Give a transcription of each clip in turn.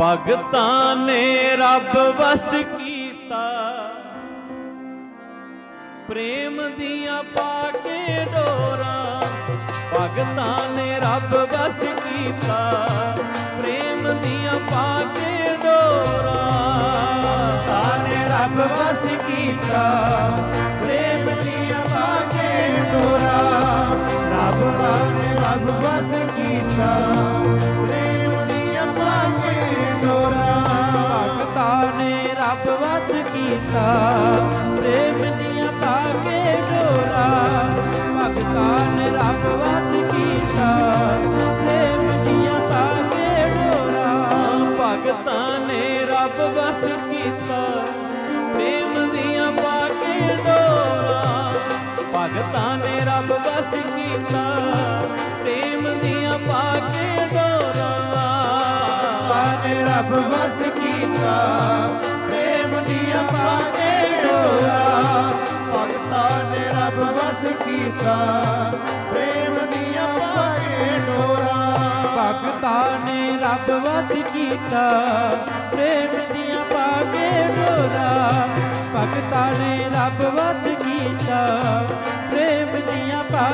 ਭਗਤਾਂ ਨੇ ਰੱਬ ਵਸ ਕੀਤਾ। ਪ੍ਰੇਮ ਦੀਆਂ ਪਾ ਕੇ ਡੋਰਾਂ, ਭਗਤਾਂ ਨੇ ਰੱਬ ਵਸ ਕੀਤਾ। ਪ੍ਰੇਮ ਦੀਆਂ ਪਾ ਕੇ ਡੋਰਾਂ ਨੇ ਰੱਬ ਵਸ ਕੀਤਾ। ਪ੍ਰੇਮ ਦੀਆਂ ਭਾ ਕੇ ਡੋਰਾਂ ਰੱਬ ਨੇ ਰੱਬ ਵਸ ਕੀਤਾ। ਕੀਤਾ ਪ੍ਰੇਮ ਦੀਆਂ ਪਾ ਕੇ ਡੋਰਾਂ ਨੇ ਰੱਬ ਵਸ ਕੀਤਾ, ਪ੍ਰੇਮ ਦੀਆਂ ਪਾ ਕੇ ਡੋਰਾਂ ਭਗਤਾਂ ਨੇ ਰੱਬ ਵਸ ਕੀਤਾ, ਪ੍ਰੇਮ ਦੀਆਂ ਪਾ ਕੇ ਡੋਰਾਂ ਨੇ ਰੱਬ ਵਸ ਕੀਤਾ, ਪ੍ਰੇਮ ਦੀਆਂ ਪਾ ਕੇ ਡੋਰਾਂ ਨੇ ਰੱਬ ਵਸ ਕੀਤਾ ਦੀਆਂ ਬਾਗੇ ਡੋਰਾ ਭਗਤਾਂ ਨੇ ਰੱਬ ਵਸ ਕੀਤਾ। ਪ੍ਰੇਮ ਦੀਆਂ ਬਾਗੇ ਡੋਰਾ ਭਗਤਾਂ ਨੇ ਰੱਬ ਵਸ ਕੀਤਾ। ਪ੍ਰੇਮ ਦੀਆਂ ਪਾ ਕੇ ਡੋਰਾ ਭਗਤਾਂ ਨੇ ਰੱਬ ਵਸ ਕੀਤਾ। ਪ੍ਰੇਮ ਦੀਆਂ ਪਾ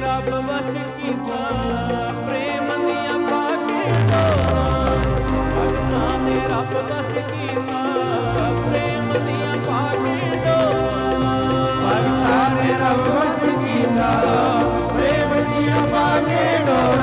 ਰੱਬ ਵਸ ਕੀਤਾ ਪ੍ਰੇਮ ਦੀਆਂ ਕਾਟੇ ਤੋੜਾਂ। ਅਜਨਾ ਨੇ ਰੱਬ ਵਸ ਕੀਤਾ ਪ੍ਰੇਮ ਦੀਆਂ ਕਾਟੇ ਤੋੜਾਂ। ਭਗਤਾਂ ਨੇ ਰੱਬ ਵਸ ਕੀਤਾ ਪ੍ਰੇਮ ਦੀਆਂ ਕਾਟੇ ਤੋੜਾਂ।